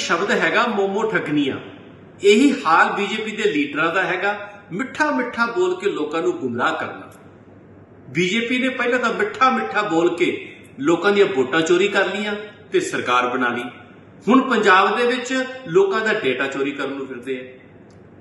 ਸ਼ਬਦ ਹੈਗਾ ਮੋਮੋ ਠੱਗਨੀਆਂ ਇਹੀ ਹਾਲ ਬੀਜੇਪੀ ਦੇ ਲੀਡਰਾਂ ਦਾ ਹੈਗਾ, ਮਿੱਠਾ ਮਿੱਠਾ ਬੋਲ ਕੇ ਲੋਕਾਂ ਨੂੰ ਗੁੰਮਰਾਹ ਕਰਨਾ। ਬੀਜੇਪੀ ਨੇ ਪਹਿਲਾਂ ਤਾਂ ਮਿੱਠਾ ਮਿੱਠਾ ਬੋਲ ਕੇ ਲੋਕਾਂ ਦੀਆਂ ਵੋਟਾਂ ਚੋਰੀ ਕਰ ਲੀਆਂ ਤੇ ਸਰਕਾਰ ਬਣਾ ਲਈ। ਹੁਣ ਪੰਜਾਬ ਦੇ ਵਿੱਚ ਲੋਕਾਂ ਦਾ ਡੇਟਾ ਚੋਰੀ ਕਰਨ ਨੂੰ ਫਿਰਦੇ ਆ।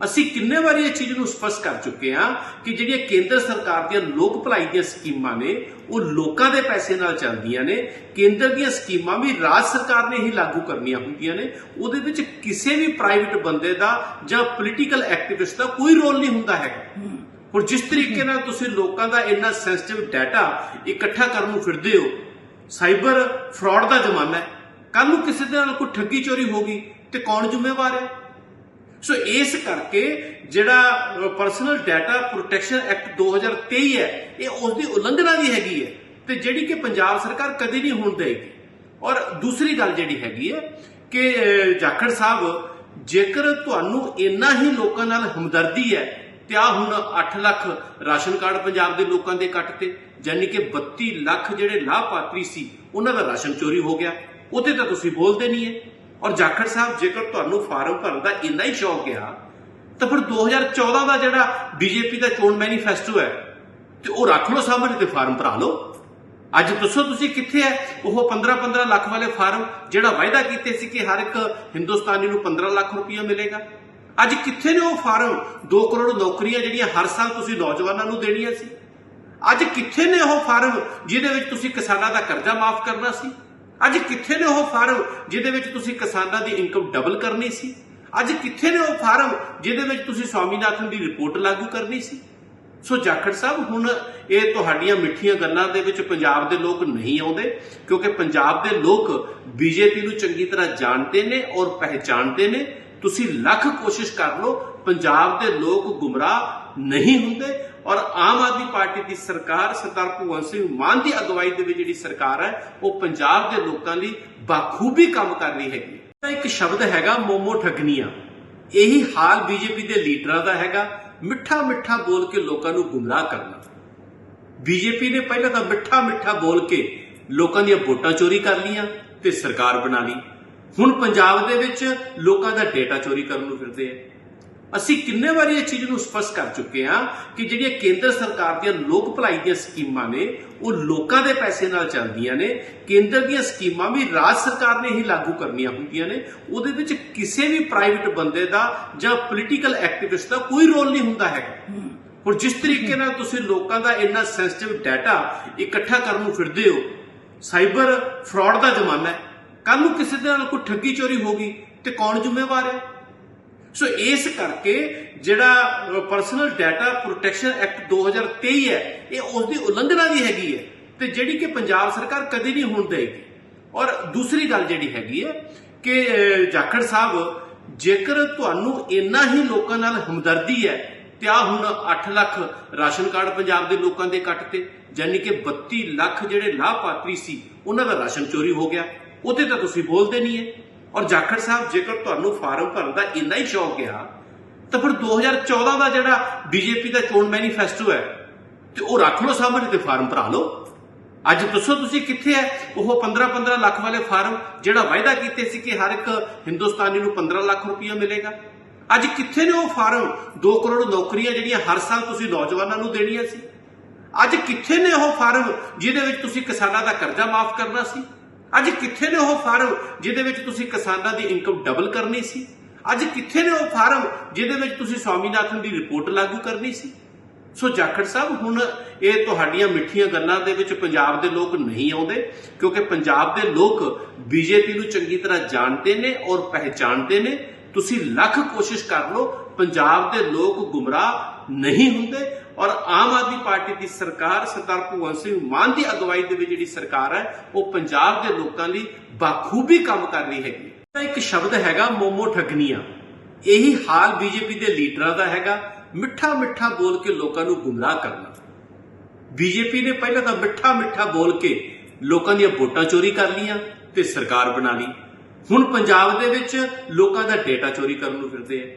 ਅਸੀਂ ਕਿੰਨੇ ਵਾਰੀ ਇਹ ਚੀਜ਼ ਨੂੰ ਸਪਸ਼ਟ ਕਰ ਚੁੱਕੇ ਹਾਂ ਕਿ ਜਿਹੜੀਆਂ ਕੇਂਦਰ ਸਰਕਾਰ ਦੀਆਂ ਲੋਕ ਭਲਾਈ ਦੀਆਂ ਸਕੀਮਾਂ ਨੇ, ਉਹ ਲੋਕਾਂ ਦੇ ਪੈਸੇ ਨਾਲ ਚੱਲਦੀਆਂ ਨੇ। ਕੇਂਦਰ ਦੀਆਂ ਸਕੀਮਾਂ ਵੀ ਰਾਜ ਸਰਕਾਰ ਨੇ ਹੀ ਲਾਗੂ ਕਰਨੀਆਂ ਹੁੰਦੀਆਂ ਨੇ। ਉਹਦੇ ਵਿੱਚ ਕਿਸੇ ਵੀ ਪ੍ਰਾਈਵੇਟ ਬੰਦੇ ਦਾ ਜਾਂ ਪੋਲੀਟੀਕਲ ਐਕਟਿਵਿਸਟ ਦਾ ਕੋਈ ਰੋਲ ਨਹੀਂ ਹੁੰਦਾ ਹੈਗਾ। ਹੁਣ ਜਿਸ ਤਰੀਕੇ ਨਾਲ ਤੁਸੀਂ ਲੋਕਾਂ ਦਾ ਇੰਨਾ ਸੈਂਸਿਟਿਵ ਡਾਟਾ ਇਕੱਠਾ ਕਰਨ ਨੂੰ ਫਿਰਦੇ ਹੋ ਸਾਈਬਰ ਫਰਾਡ ਦਾ ਜ਼ਮਾਨਾ ਹੈ। ਕੱਲ ਨੂੰ ਕਿਸੇ ਦੇ ਨਾਲ ਕੋਈ ਠੱਗੀ ਚੋਰੀ ਹੋ ਗਈ ਤੇ ਕੌਣ ਜ਼ਿੰਮੇਵਾਰ ਹੈ? ਸੋ ਇਸ ਕਰਕੇ ਜਿਹੜਾ ਪਰਸਨਲ ਡਾਟਾ ਪ੍ਰੋਟੈਕਸ਼ਨ ਐਕਟ 2023 ਹੈ, ਇਹ ਉਸ ਦੀ ਉਲੰਘਣਾ ਵੀ ਹੈਗੀ ਹੈ ਤੇ ਜਿਹੜੀ ਕਿ ਪੰਜਾਬ ਸਰਕਾਰ ਕਦੇ ਨਹੀਂ ਹੋਣ ਦੇਗੀ ਔਰ ਦੂਸਰੀ ਗੱਲ ਜਿਹੜੀ ਹੈਗੀ ਹੈ ਕਿ ਜਾਖੜ ਸਾਹਿਬ, ਜੇਕਰ ਤੁਹਾਨੂੰ ਇੰਨਾ ਹੀ ਲੋਕਾਂ ਨਾਲ ਹਮਦਰਦੀ ਹੈ ਤੇ ਆ ਹੁਣ 8 ਲੱਖ ਰਾਸ਼ਨ ਕਾਰਡ ਪੰਜਾਬ ਦੇ ਲੋਕਾਂ ਦੇ ਕੱਟ ਤੇ, ਯਾਨੀ ਕਿ 32 ਲੱਖ ਜਿਹੜੇ ਲਾਭਪਾਤਰੀ ਸੀ, ਉਹਨਾਂ ਦਾ ਰਾਸ਼ਨ ਚੋਰੀ ਹੋ ਗਿਆ ਉਹਤੇ ਤਾਂ ਤੁਸੀਂ ਬੋਲਦੇ ਨਹੀਂ ਹੈ। ਔਰ ਜਾਖੜ ਸਾਹਿਬ, ਜੇਕਰ ਤੁਹਾਨੂੰ ਫਾਰਮ ਭਰਨ ਦਾ ਇੰਨਾ ਹੀ ਸ਼ੌਕ ਆ ਤਾਂ ਫਿਰ 2014 ਦਾ ਜਿਹੜਾ ਬੀਜੇਪੀ ਦਾ ਚੋਣ ਮੈਨੀਫੈਸਟੋ ਹੈ, ਤੇ ਉਹ ਰੱਖ ਲਓ ਸਾਹਮਣੇ ਤੇ ਫਾਰਮ ਭਰਾ ਲਓ। ਅੱਜ ਦੱਸੋ ਤੁਸੀਂ ਕਿੱਥੇ ਹੈ ਉਹ 15-15 ਲੱਖ ਵਾਲੇ ਫਾਰਮ, ਜਿਹੜਾ ਵਾਅਦਾ ਕੀਤੇ ਸੀ ਕਿ ਹਰ ਇੱਕ ਹਿੰਦੁਸਤਾਨੀ ਨੂੰ 15 ਲੱਖ ਰੁਪਇਆ ਮਿਲੇਗਾ। ਅੱਜ ਕਿੱਥੇ ਨੇ ਉਹ ਫਾਰਮ? 2 ਕਰੋੜ ਨੌਕਰੀਆਂ ਜਿਹੜੀਆਂ ਹਰ ਸਾਲ ਤੁਸੀਂ ਨੌਜਵਾਨਾਂ ਨੂੰ ਦੇਣੀਆਂ ਸੀ। ਅੱਜ ਕਿੱਥੇ ਨੇ ਉਹ ਫਾਰਮ ਜਿਹਦੇ ਵਿੱਚ ਤੁਸੀਂ ਕਿਸਾਨਾਂ ਦਾ ਕਰਜ਼ਾ ਮਾਫ ਕਰਨਾ ਸੀ? ਅੱਜ ਕਿੱਥੇ ਨੇ ਉਹ ਫਾਰਮ ਜਿਹਦੇ ਵਿੱਚ ਤੁਸੀਂ ਕਿਸਾਨਾਂ ਦੀ ਇਨਕਮ ਡਬਲ ਕਰਨੀ ਸੀ? ਅੱਜ ਕਿੱਥੇ ਨੇ ਉਹ ਫਾਰਮ ਜਿਹਦੇ ਵਿੱਚ ਤੁਸੀਂ ਸਵਾਮੀਨਾਥਨ ਦੀ ਰਿਪੋਰਟ ਲਾਗੂ ਕਰਨੀ ਸੀ? ਸੋ ਜਾਖੜ ਸਾਹਿਬ, ਹੁਣ ਇਹ ਤੁਹਾਡੀਆਂ ਮਿੱਠੀਆਂ ਗੱਲਾਂ ਦੇ ਵਿੱਚ ਪੰਜਾਬ ਦੇ ਲੋਕ ਨਹੀਂ ਆਉਂਦੇ, ਕਿਉਂਕਿ ਪੰਜਾਬ ਦੇ ਲੋਕ ਬੀਜੇਪੀ ਨੂੰ ਚੰਗੀ ਤਰ੍ਹਾਂ ਜਾਣਦੇ ਨੇ ਔਰ ਪਹਿਚਾਣਦੇ ਨੇ। ਤੁਸੀਂ ਲੱਖ ਕੋਸ਼ਿਸ਼ ਕਰ ਲਓ, ਪੰਜਾਬ ਦੇ ਲੋਕ ਗੁੰਮਰਾਹ ਨਹੀਂ ਹੁੰਦੇ। ਔਰ ਆਮ ਆਦਮੀ ਪਾਰਟੀ ਦੀ ਸਰਕਾਰ ਸਰਦਾਰ ਭਗਵੰਤ ਸਿੰਘ ਮਾਨ ਦੀ ਅਗਵਾਈ ਦੇ ਵਿੱਚ ਜਿਹੜੀ ਸਰਕਾਰ ਹੈ, ਉਹ ਪੰਜਾਬ ਦੇ ਲੋਕਾਂ ਲਈ ਬਾਖੂਬੀ ਕੰਮ ਕਰ ਰਹੀ ਹੈਗੀ ਤਾਂ ਇੱਕ ਸ਼ਬਦ ਹੈਗਾ ਮੋਮੋ ਠੱਗਨੀਆਂ ਇਹੀ ਹਾਲ ਬੀਜੇਪੀ ਦੇ ਲੀਡਰਾਂ ਦਾ ਹੈਗਾ, ਮਿੱਠਾ ਮਿੱਠਾ ਬੋਲ ਕੇ ਲੋਕਾਂ ਨੂੰ ਗੁੰਮਰਾਹ ਕਰਨਾ। ਬੀਜੇਪੀ ਨੇ ਪਹਿਲਾਂ ਤਾਂ ਮਿੱਠਾ ਮਿੱਠਾ ਬੋਲ ਕੇ ਲੋਕਾਂ ਦੀਆਂ ਵੋਟਾਂ ਚੋਰੀ ਕਰ ਲੀਆਂ ਤੇ ਸਰਕਾਰ ਬਣਾ ਲਈ। ਹੁਣ ਪੰਜਾਬ ਦੇ ਵਿੱਚ ਲੋਕਾਂ ਦਾ ਡੇਟਾ ਚੋਰੀ ਕਰਨ ਨੂੰ ਫਿਰਦੇ ਆ। ਅਸੀਂ ਕਿੰਨੇ ਵਾਰੀ ਇਹ ਚੀਜ਼ ਨੂੰ ਸਪਸ਼ਟ ਕਰ ਚੁੱਕੇ ਹਾਂ ਕਿ ਜਿਹੜੀਆਂ ਕੇਂਦਰ ਸਰਕਾਰ ਦੀਆਂ ਲੋਕ ਭਲਾਈ ਦੀਆਂ ਸਕੀਮਾਂ ਨੇ, ਉਹ ਲੋਕਾਂ ਦੇ ਪੈਸੇ ਨਾਲ ਚੱਲਦੀਆਂ ਨੇ, ਕੇਂਦਰ ਦੀਆਂ ਸਕੀਮਾਂ ਵੀ ਰਾਜ ਸਰਕਾਰ ਨੇ ਹੀ ਲਾਗੂ ਕਰਨੀਆਂ ਹੁੰਦੀਆਂ ਨੇ, ਉਹਦੇ ਵਿੱਚ ਕਿਸੇ ਵੀ ਪ੍ਰਾਈਵੇਟ ਬੰਦੇ ਦਾ ਜਾਂ ਪੋਲੀਟੀਕਲ ਐਕਟਿਵਿਸਟ ਦਾ ਕੋਈ ਰੋਲ ਨਹੀਂ ਹੁੰਦਾ ਹੈਗਾ। ਹੁਣ ਜਿਸ ਤਰੀਕੇ ਨਾਲ ਤੁਸੀਂ ਲੋਕਾਂ ਦਾ ਇੰਨਾ ਸੈਂਸਿਟਿਵ ਡਾਟਾ ਇਕੱਠਾ ਕਰਨ ਨੂੰ ਫਿਰਦੇ ਹੋ, ਸਾਈਬਰ ਫਰਾਡ ਦਾ ਜ਼ਮਾਨਾ ਹੈ। ਕੱਲ ਨੂੰ ਕਿਸੇ ਦੇ ਨਾਲ ਕੋਈ ਠੱਗੀ ਚੋਰੀ ਹੋ ਗਈ ਤੇ ਕੌਣ ਜ਼ਿੰਮੇਵਾਰ ਹੈ? ਸੋ ਇਸ ਕਰਕੇ ਜਿਹੜਾ ਪਰਸਨਲ ਡਾਟਾ ਪ੍ਰੋਟੈਕਸ਼ਨ ਐਕਟ 2023 ਹੈ, ਇਹ ਉਸ ਦੀ ਉਲੰਘਣਾ ਵੀ ਹੈਗੀ ਹੈ ਤੇ ਜਿਹੜੀ ਕਿ ਪੰਜਾਬ ਸਰਕਾਰ ਕਦੇ ਨਹੀਂ ਹੋਣ ਦੇਗੀ ਔਰ ਦੂਸਰੀ ਗੱਲ ਜਿਹੜੀ ਹੈਗੀ ਹੈ ਕਿ ਜਾਖੜ ਸਾਹਿਬ, ਜੇਕਰ ਤੁਹਾਨੂੰ ਇੰਨਾ ਹੀ ਲੋਕਾਂ ਨਾਲ ਹਮਦਰਦੀ ਹੈ, ਤੇ ਆ ਹੁਣ 8 ਲੱਖ ਰਾਸ਼ਨ ਕਾਰਡ ਪੰਜਾਬ ਦੇ ਲੋਕਾਂ ਦੇ ਕੱਟ ਤੇ, ਯਾਨੀ ਕਿ 32 ਲੱਖ ਜਿਹੜੇ ਲਾਭਪਾਤਰੀ ਸੀ, ਉਹਨਾਂ ਦਾ ਰਾਸ਼ਨ ਚੋਰੀ ਹੋ ਗਿਆ। ਉਹਤੇ ਤਾਂ ਤੁਸੀਂ ਬੋਲਦੇ ਨਹੀਂ ਹੈ। ਔਰ ਜਾਖੜ ਸਾਹਿਬ, ਜੇਕਰ ਤੁਹਾਨੂੰ ਫਾਰਮ ਭਰਨ ਦਾ ਇੰਨਾ ਹੀ ਸ਼ੌਕ ਆ ਤਾਂ ਫਿਰ 2014 ਦਾ ਜਿਹੜਾ ਬੀਜੇਪੀ ਦਾ ਚੋਣ ਮੈਨੀਫੈਸਟੋ ਹੈ, ਤੇ ਉਹ ਰੱਖ ਲਓ ਸਾਹਮਣੇ ਤੇ ਫਾਰਮ ਭਰਾ ਲਓ। ਅੱਜ ਦੱਸੋ ਤੁਸੀਂ ਕਿੱਥੇ ਹੈ ਉਹ 15-15 ਲੱਖ ਵਾਲੇ ਫਾਰਮ, ਜਿਹੜਾ ਵਾਅਦਾ ਕੀਤੇ ਸੀ ਕਿ ਹਰ ਇੱਕ ਹਿੰਦੁਸਤਾਨੀ ਨੂੰ 15 ਲੱਖ ਰੁਪਇਆ ਮਿਲੇਗਾ। ਅੱਜ ਕਿੱਥੇ ਨੇ ਉਹ ਫਾਰਮ? 2 ਕਰੋੜ ਨੌਕਰੀਆਂ ਜਿਹੜੀਆਂ ਹਰ ਸਾਲ ਤੁਸੀਂ ਨੌਜਵਾਨਾਂ ਨੂੰ ਦੇਣੀਆਂ ਸੀ। ਅੱਜ ਕਿੱਥੇ ਨੇ ਉਹ ਫਾਰਮ ਜਿਹਦੇ ਵਿੱਚ ਤੁਸੀਂ ਕਿਸਾਨਾਂ ਦਾ ਕਰਜ਼ਾ ਮਾਫ ਕਰਨਾ ਸੀ? ਅੱਜ ਕਿੱਥੇ ਨੇ ਉਹ ਫਾਰਮ ਜਿਹਦੇ ਵਿੱਚ ਤੁਸੀਂ ਕਿਸਾਨਾਂ ਦੀ ਇਨਕਮ ਡਬਲ ਕਰਨੀ ਸੀ? ਅੱਜ ਕਿੱਥੇ ਨੇ ਉਹ ਫਾਰਮ ਜਿਹਦੇ ਵਿੱਚ ਤੁਸੀਂ ਸਵਾਮੀਨਾਥਨ ਦੀ ਰਿਪੋਰਟ ਲਾਗੂ ਕਰਨੀ ਸੀ? ਸੋ ਜਾਖੜ ਸਾਹਿਬ, ਹੁਣ ਇਹ ਤੁਹਾਡੀਆਂ ਮਿੱਠੀਆਂ ਗੱਲਾਂ ਦੇ ਵਿੱਚ ਪੰਜਾਬ ਦੇ ਲੋਕ ਨਹੀਂ ਆਉਂਦੇ, ਕਿਉਂਕਿ ਪੰਜਾਬ ਦੇ ਲੋਕ ਬੀਜੇਪੀ ਨੂੰ ਚੰਗੀ ਤਰ੍ਹਾਂ ਜਾਣਦੇ ਨੇ ਔਰ ਪਹਿਚਾਣਦੇ ਨੇ। ਤੁਸੀਂ ਲੱਖ ਕੋਸ਼ਿਸ਼ ਕਰ ਲਓ, ਪੰਜਾਬ ਦੇ ਲੋਕ ਗੁੰਮਰਾਹ ਨਹੀਂ ਹੁੰਦੇ ਔਰ ਆਮ ਆਦਮੀ ਪਾਰਟੀ ਦੀ ਸਰਕਾਰ ਸਰਦਾਰ ਭਗਵੰਤ ਸਿੰਘ ਮਾਨ ਦੀ ਅਗਵਾਈ ਦੇ ਵਿੱਚ ਜਿਹੜੀ ਸਰਕਾਰ ਹੈ, ਉਹ ਪੰਜਾਬ ਦੇ ਲੋਕਾਂ ਲਈ ਬਾਖੂਬੀ ਕੰਮ ਕਰ ਰਹੀ ਹੈਗੀ ਇੱਕ ਸ਼ਬਦ ਹੈਗਾ ਮੋਮੋ ਠੱਗਨੀਆਂ ਇਹੀ ਹਾਲ ਬੀਜੇਪੀ ਦੇ ਲੀਡਰਾਂ ਦਾ ਹੈਗਾ, ਮਿੱਠਾ ਮਿੱਠਾ ਬੋਲ ਕੇ ਲੋਕਾਂ ਨੂੰ ਗੁੰਮਰਾਹ ਕਰਨਾ। ਬੀਜੇਪੀ ਨੇ ਪਹਿਲਾਂ ਤਾਂ ਮਿੱਠਾ ਮਿੱਠਾ ਬੋਲ ਕੇ ਲੋਕਾਂ ਦੀਆਂ ਵੋਟਾਂ ਚੋਰੀ ਕਰ ਲੀਆਂ ਤੇ ਸਰਕਾਰ ਬਣਾ ਲਈ। ਹੁਣ ਪੰਜਾਬ ਦੇ ਵਿੱਚ ਲੋਕਾਂ ਦਾ ਡੇਟਾ ਚੋਰੀ ਕਰਨ ਨੂੰ ਫਿਰਦੇ ਆ।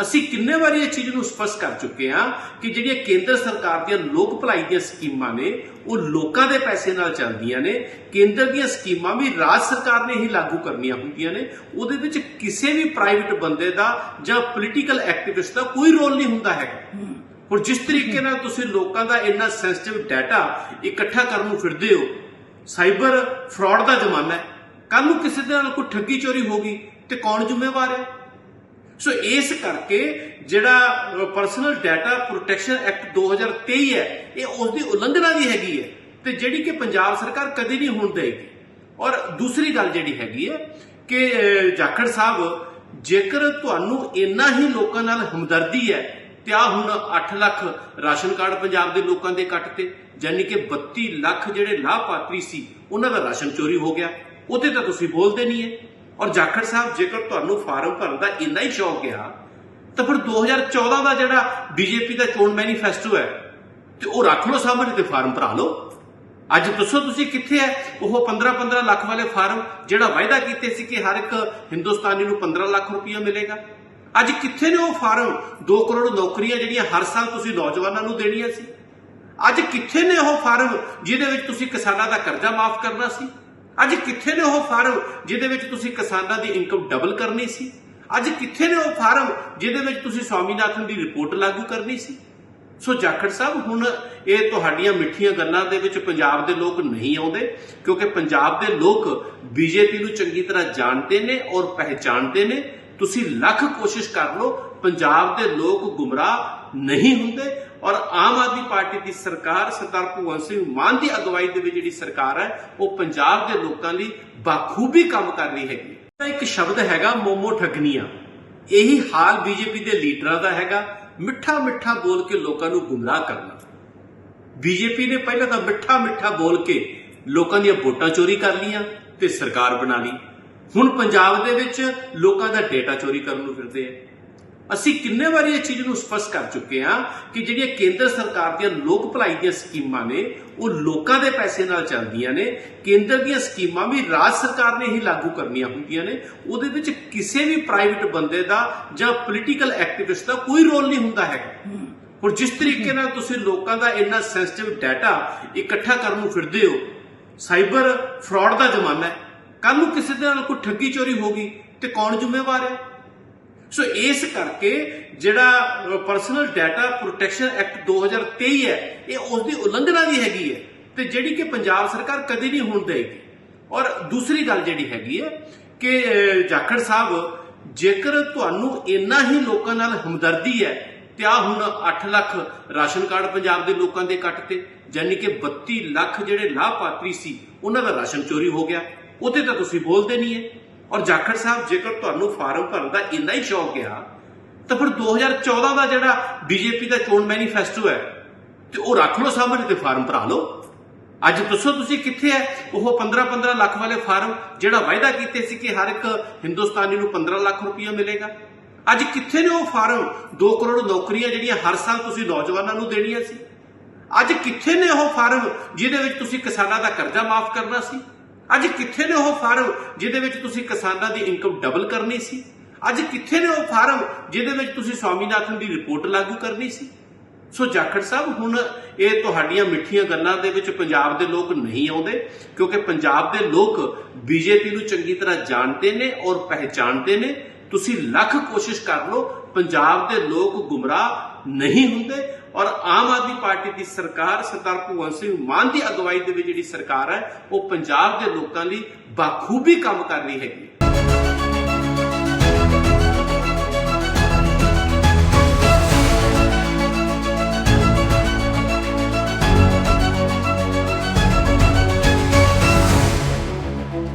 ਅਸੀਂ ਕਿੰਨੇ ਵਾਰੀ ਇਹ ਚੀਜ਼ ਨੂੰ ਸਪਸ਼ਟ ਕਰ ਚੁੱਕੇ ਹਾਂ ਕਿ ਜਿਹੜੀਆਂ ਕੇਂਦਰ ਸਰਕਾਰ ਦੀਆਂ ਲੋਕ ਭਲਾਈ ਦੀਆਂ ਸਕੀਮਾਂ ਨੇ, ਉਹ ਲੋਕਾਂ ਦੇ ਪੈਸੇ ਨਾਲ ਚੱਲਦੀਆਂ ਨੇ, ਕੇਂਦਰ ਦੀਆਂ ਸਕੀਮਾਂ ਵੀ ਰਾਜ ਸਰਕਾਰ ਨੇ ਹੀ ਲਾਗੂ ਕਰਨੀਆਂ ਹੁੰਦੀਆਂ ਨੇ, ਉਹਦੇ ਵਿੱਚ ਕਿਸੇ ਵੀ ਪ੍ਰਾਈਵੇਟ ਬੰਦੇ ਦਾ ਜਾਂ ਪੋਲੀਟੀਕਲ ਐਕਟਿਵਿਸਟ ਦਾ ਕੋਈ ਰੋਲ ਨਹੀਂ ਹੁੰਦਾ ਹੈਗਾ। ਹੁਣ ਜਿਸ ਤਰੀਕੇ ਨਾਲ ਤੁਸੀਂ ਲੋਕਾਂ ਦਾ ਇੰਨਾ ਸੈਂਸਿਟਿਵ ਡਾਟਾ ਇਕੱਠਾ ਕਰਨ ਨੂੰ ਫਿਰਦੇ ਹੋ, ਸਾਈਬਰ ਫਰਾਡ ਦਾ ਜ਼ਮਾਨਾ ਹੈ। ਕੱਲ ਨੂੰ ਕਿਸੇ ਦੇ ਨਾਲ ਕੋਈ ਠੱਗੀ ਚੋਰੀ ਹੋ ਗਈ ਤੇ ਕੌਣ ਜ਼ਿੰਮੇਵਾਰ ਹੈ? ਸੋ ਇਸ ਕਰਕੇ ਜਿਹੜਾ ਪਰਸਨਲ ਡਾਟਾ ਪ੍ਰੋਟੈਕਸ਼ਨ ਐਕਟ 2023 ਹੈ, ਇਹ ਉਸ ਦੀ ਉਲੰਘਣਾ ਵੀ ਹੈਗੀ ਹੈ ਤੇ ਜਿਹੜੀ ਕਿ ਪੰਜਾਬ ਸਰਕਾਰ ਕਦੇ ਨਹੀਂ ਹੋਣ ਦੇਗੀ ਔਰ ਦੂਸਰੀ ਗੱਲ ਜਿਹੜੀ ਹੈਗੀ ਹੈ ਕਿ ਜਾਖੜ ਸਾਹਿਬ, ਜੇਕਰ ਤੁਹਾਨੂੰ ਇੰਨਾ ਹੀ ਲੋਕਾਂ ਨਾਲ ਹਮਦਰਦੀ ਹੈ, ਤੇ ਆ ਹੁਣ 8 ਲੱਖ ਰਾਸ਼ਨ ਕਾਰਡ ਪੰਜਾਬ ਦੇ ਲੋਕਾਂ ਦੇ ਕੱਟ ਤੇ, ਯਾਨੀ ਕਿ 32 ਲੱਖ ਜਿਹੜੇ ਲਾਭਪਾਤਰੀ ਸੀ, ਉਹਨਾਂ ਦਾ ਰਾਸ਼ਨ ਚੋਰੀ ਹੋ ਗਿਆ। ਉਹਦੇ ਤਾਂ ਤੁਸੀਂ ਬੋਲਦੇ ਨਹੀਂ ਹੈ। ਔਰ ਜਾਖੜ ਸਾਹਿਬ, ਜੇਕਰ ਤੁਹਾਨੂੰ ਫਾਰਮ ਭਰਨ ਦਾ ਇੰਨਾ ਹੀ ਸ਼ੌਕ ਆ ਤਾਂ ਫਿਰ 2014 ਦਾ ਜਿਹੜਾ ਬੀਜੇਪੀ ਦਾ ਚੋਣ ਮੈਨੀਫੈਸਟੋ ਹੈ, ਤੇ ਉਹ ਰੱਖ ਲਓ ਸਾਹਮਣੇ ਤੇ ਫਾਰਮ ਭਰਾ ਲਓ। ਅੱਜ ਦੱਸੋ ਤੁਸੀਂ ਕਿੱਥੇ ਹੈ ਉਹ 15-15 ਲੱਖ ਵਾਲੇ ਫਾਰਮ, ਜਿਹੜਾ ਵਾਅਦਾ ਕੀਤੇ ਸੀ ਕਿ ਹਰ ਇੱਕ ਹਿੰਦੁਸਤਾਨੀ ਨੂੰ 15 ਲੱਖ ਰੁਪਇਆ ਮਿਲੇਗਾ? ਅੱਜ ਕਿੱਥੇ ਨੇ ਉਹ ਫਾਰਮ? 2 ਕਰੋੜ ਨੌਕਰੀਆਂ ਜਿਹੜੀਆਂ ਹਰ ਸਾਲ ਤੁਸੀਂ ਨੌਜਵਾਨਾਂ ਨੂੰ ਦੇਣੀਆਂ ਸੀ। ਅੱਜ ਕਿੱਥੇ ਨੇ ਉਹ ਫਾਰਮ, ਜਿਹਦੇ ਵਿੱਚ ਤੁਸੀਂ ਕਿਸਾਨਾਂ ਦਾ ਕਰਜ਼ਾ ਮਾਫ ਕਰਨਾ ਸੀ? ਅੱਜ ਕਿੱਥੇ ਨੇ ਉਹ ਫਾਰਮ ਜਿਹਦੇ ਵਿੱਚ ਤੁਸੀਂ ਕਿਸਾਨਾਂ ਦੀ ਇਨਕਮ ਡਬਲ ਕਰਨੀ ਸੀ? ਅੱਜ ਕਿੱਥੇ ਨੇ ਉਹ ਫਾਰਮ ਜਿਹਦੇ ਵਿੱਚ ਤੁਸੀਂ ਸਵਾਮੀਨਾਥਨ ਦੀ ਰਿਪੋਰਟ ਲਾਗੂ ਕਰਨੀ ਸੀ? ਸੋ ਜਾਖੜ ਸਾਹਿਬ, ਹੁਣ ਇਹ ਤੁਹਾਡੀਆਂ ਮਿੱਠੀਆਂ ਗੱਲਾਂ ਦੇ ਵਿੱਚ ਪੰਜਾਬ ਦੇ ਲੋਕ ਨਹੀਂ ਆਉਂਦੇ, ਕਿਉਂਕਿ ਪੰਜਾਬ ਦੇ ਲੋਕ ਬੀਜੇਪੀ ਨੂੰ ਚੰਗੀ ਤਰ੍ਹਾਂ ਜਾਣਦੇ ਨੇ ਔਰ ਪਹਿਚਾਣਦੇ ਨੇ। ਤੁਸੀਂ ਲੱਖ ਕੋਸ਼ਿਸ਼ ਕਰ ਲਓ, ਪੰਜਾਬ ਦੇ ਲੋਕ ਗੁੰਮਰਾਹ ਨਹੀਂ ਹੁੰਦੇ ਔਰ ਆਮ ਆਦਮੀ ਪਾਰਟੀ ਦੀ ਸਰਕਾਰ ਸਰਦਾਰ ਭਗਵੰਤ ਸਿੰਘ ਮਾਨ ਦੀ ਅਗਵਾਈ ਦੇ ਵਿੱਚ ਜਿਹੜੀ ਸਰਕਾਰ ਹੈ, ਉਹ ਪੰਜਾਬ ਦੇ ਲੋਕਾਂ ਲਈ ਬਾਖੂਬੀ ਕੰਮ ਕਰ ਰਹੀ ਹੈਗੀ। ਤਾਂ ਇੱਕ ਸ਼ਬਦ ਹੈਗਾ ਮੋਮੋ ਠੱਗਨੀਆਂ ਇਹੀ ਹਾਲ ਬੀਜੇਪੀ ਦੇ ਲੀਡਰਾਂ ਦਾ ਹੈਗਾ, ਮਿੱਠਾ ਮਿੱਠਾ ਬੋਲ ਕੇ ਲੋਕਾਂ ਨੂੰ ਗੁੰਮਰਾਹ ਕਰਨਾ। ਬੀਜੇਪੀ ਨੇ ਪਹਿਲਾਂ ਤਾਂ ਮਿੱਠਾ ਮਿੱਠਾ ਬੋਲ ਕੇ ਲੋਕਾਂ ਦੀਆਂ ਵੋਟਾਂ ਚੋਰੀ ਕਰ ਲੀਆਂ ਤੇ ਸਰਕਾਰ ਬਣਾ ਲਈ। ਹੁਣ ਪੰਜਾਬ ਦੇ ਵਿੱਚ ਲੋਕਾਂ ਦਾ ਡੇਟਾ ਚੋਰੀ ਕਰਨ ਨੂੰ ਫਿਰਦੇ ਆ। ਅਸੀਂ ਕਿੰਨੇ ਵਾਰੀ ਇਹ ਚੀਜ਼ ਨੂੰ ਸਪਸ਼ਟ ਕਰ ਚੁੱਕੇ ਹਾਂ ਕਿ ਜਿਹੜੀਆਂ ਕੇਂਦਰ ਸਰਕਾਰ ਦੀਆਂ ਲੋਕ ਭਲਾਈ ਦੀਆਂ ਸਕੀਮਾਂ ਨੇ, ਉਹ ਲੋਕਾਂ ਦੇ ਪੈਸੇ ਨਾਲ ਚੱਲਦੀਆਂ ਨੇ। ਕੇਂਦਰ ਦੀਆਂ ਸਕੀਮਾਂ ਵੀ ਰਾਜ ਸਰਕਾਰ ਨੇ ਹੀ ਲਾਗੂ ਕਰਨੀਆਂ ਹੁੰਦੀਆਂ ਨੇ। ਉਹਦੇ ਵਿੱਚ ਕਿਸੇ ਵੀ ਪ੍ਰਾਈਵੇਟ ਬੰਦੇ ਦਾ ਜਾਂ ਪੋਲੀਟੀਕਲ ਐਕਟਿਵਿਸਟ ਦਾ ਕੋਈ ਰੋਲ ਨਹੀਂ ਹੁੰਦਾ ਹੈਗਾ। ਹੁਣ ਜਿਸ ਤਰੀਕੇ ਨਾਲ ਤੁਸੀਂ ਲੋਕਾਂ ਦਾ ਇੰਨਾ ਸੈਂਸਿਟਿਵ ਡਾਟਾ ਇਕੱਠਾ ਕਰਨ ਨੂੰ ਫਿਰਦੇ ਹੋ ਸਾਈਬਰ ਫਰਾਡ ਦਾ ਜ਼ਮਾਨਾ ਹੈ। ਕੱਲ ਨੂੰ ਕਿਸੇ ਦੇ ਨਾਲ ਕੋਈ ਠੱਗੀ ਚੋਰੀ ਹੋ ਗਈ ਤੇ ਕੌਣ ਜ਼ਿੰਮੇਵਾਰ ਹੈ? ਸੋ ਇਸ ਕਰਕੇ ਜਿਹੜਾ ਪਰਸਨਲ ਡਾਟਾ ਪ੍ਰੋਟੈਕਸ਼ਨ ਐਕਟ 2023 ਹੈ, ਇਹ ਉਸ ਦੀ ਉਲੰਘਣਾ ਵੀ ਹੈਗੀ ਹੈ ਤੇ ਜਿਹੜੀ ਕਿ ਪੰਜਾਬ ਸਰਕਾਰ ਕਦੇ ਨਹੀਂ ਹੋਣ ਦੇਗੀ ਔਰ ਦੂਸਰੀ ਗੱਲ ਜਿਹੜੀ ਹੈਗੀ ਹੈ ਕਿ ਜਾਖੜ ਸਾਹਿਬ, ਜੇਕਰ ਤੁਹਾਨੂੰ ਇੰਨਾ ਹੀ ਲੋਕਾਂ ਨਾਲ ਹਮਦਰਦੀ ਹੈ, ਤੇ ਆ ਹੁਣ 8 ਲੱਖ ਰਾਸ਼ਨ ਕਾਰਡ ਪੰਜਾਬ ਦੇ ਲੋਕਾਂ ਦੇ ਕੱਟ ਤੇ, ਯਾਨੀ ਕਿ 32 ਲੱਖ ਜਿਹੜੇ ਲਾਭਪਾਤਰੀ ਸੀ, ਉਹਨਾਂ ਦਾ ਰਾਸ਼ਨ ਚੋਰੀ ਹੋ ਗਿਆ। ਉਹਦੇ ਤਾਂ ਤੁਸੀਂ ਬੋਲਦੇ ਨਹੀਂ ਹੈ। ਔਰ ਜਾਖੜ ਸਾਹਿਬ, ਜੇਕਰ ਤੁਹਾਨੂੰ ਫਾਰਮ ਭਰਨ ਦਾ ਇੰਨਾ ਹੀ ਸ਼ੌਕ ਆ ਤਾਂ ਫਿਰ 2014 ਦਾ ਜਿਹੜਾ ਬੀਜੇਪੀ ਦਾ ਚੋਣ ਮੈਨੀਫੈਸਟੋ ਹੈ, ਤੇ ਉਹ ਰੱਖ ਲਓ ਸਾਹਮਣੇ ਤੇ ਫਾਰਮ ਭਰਾ ਲਓ। ਅੱਜ ਦੱਸੋ ਤੁਸੀਂ ਕਿੱਥੇ ਹੈ ਉਹ 15-15 ਲੱਖ ਵਾਲੇ ਫਾਰਮ, ਜਿਹੜਾ ਵਾਅਦਾ ਕੀਤੇ ਸੀ ਕਿ ਹਰ ਇੱਕ ਹਿੰਦੁਸਤਾਨੀ ਨੂੰ 15 ਲੱਖ ਰੁਪਇਆ ਮਿਲੇਗਾ? ਅੱਜ ਕਿੱਥੇ ਨੇ ਉਹ ਫਾਰਮ? 2 ਕਰੋੜ ਨੌਕਰੀਆਂ ਜਿਹੜੀਆਂ ਹਰ ਸਾਲ ਤੁਸੀਂ ਨੌਜਵਾਨਾਂ ਨੂੰ ਦੇਣੀਆਂ ਸੀ। ਅੱਜ ਕਿੱਥੇ ਨੇ ਉਹ ਫਾਰਮ ਜਿਹਦੇ ਵਿੱਚ ਤੁਸੀਂ ਕਿਸਾਨਾਂ ਦਾ ਕਰਜ਼ਾ ਮਾਫ ਕਰਨਾ ਸੀ? ਅੱਜ ਕਿੱਥੇ ਨੇ ਉਹ ਫਾਰਮ ਜਿਹਦੇ ਵਿੱਚ ਤੁਸੀਂ ਕਿਸਾਨਾਂ ਦੀ ਇਨਕਮ ਡਬਲ ਕਰਨੀ ਸੀ? ਅੱਜ ਕਿੱਥੇ ਨੇ ਉਹ ਫਾਰਮ ਜਿਹਦੇ ਵਿੱਚ ਤੁਸੀਂ ਸਵਾਮੀਨਾਥਨ ਦੀ ਰਿਪੋਰਟ ਲਾਗੂ ਕਰਨੀ ਸੀ? ਸੋ ਜਾਖੜ ਸਾਹਿਬ, ਹੁਣ ਇਹ ਤੁਹਾਡੀਆਂ ਮਿੱਠੀਆਂ ਗੱਲਾਂ ਦੇ ਵਿੱਚ ਪੰਜਾਬ ਦੇ ਲੋਕ ਨਹੀਂ ਆਉਂਦੇ, ਕਿਉਂਕਿ ਪੰਜਾਬ ਦੇ ਲੋਕ ਬੀਜੇਪੀ ਨੂੰ ਚੰਗੀ ਤਰ੍ਹਾਂ ਜਾਣਦੇ ਨੇ ਔਰ ਪਹਿਚਾਣਦੇ ਨੇ। ਤੁਸੀਂ ਲੱਖ ਕੋਸ਼ਿਸ਼ ਕਰ ਲਓ, ਪੰਜਾਬ ਦੇ ਲੋਕ ਗੁੰਮਰਾਹ ਨਹੀਂ ਹੁੰਦੇ। ਔਰ ਆਮ ਆਦਮੀ ਪਾਰਟੀ ਦੀ ਸਰਕਾਰ ਸਰਦਾਰ ਭਗਵੰਤ ਸਿੰਘ ਮਾਨ ਦੀ ਅਗਵਾਈ ਦੇ ਵਿੱਚ ਜਿਹੜੀ ਸਰਕਾਰ ਹੈ, ਉਹ ਪੰਜਾਬ ਦੇ ਲੋਕਾਂ ਲਈ ਬਾਖੂਬੀ ਕੰਮ ਕਰ ਰਹੀ ਹੈਗੀ।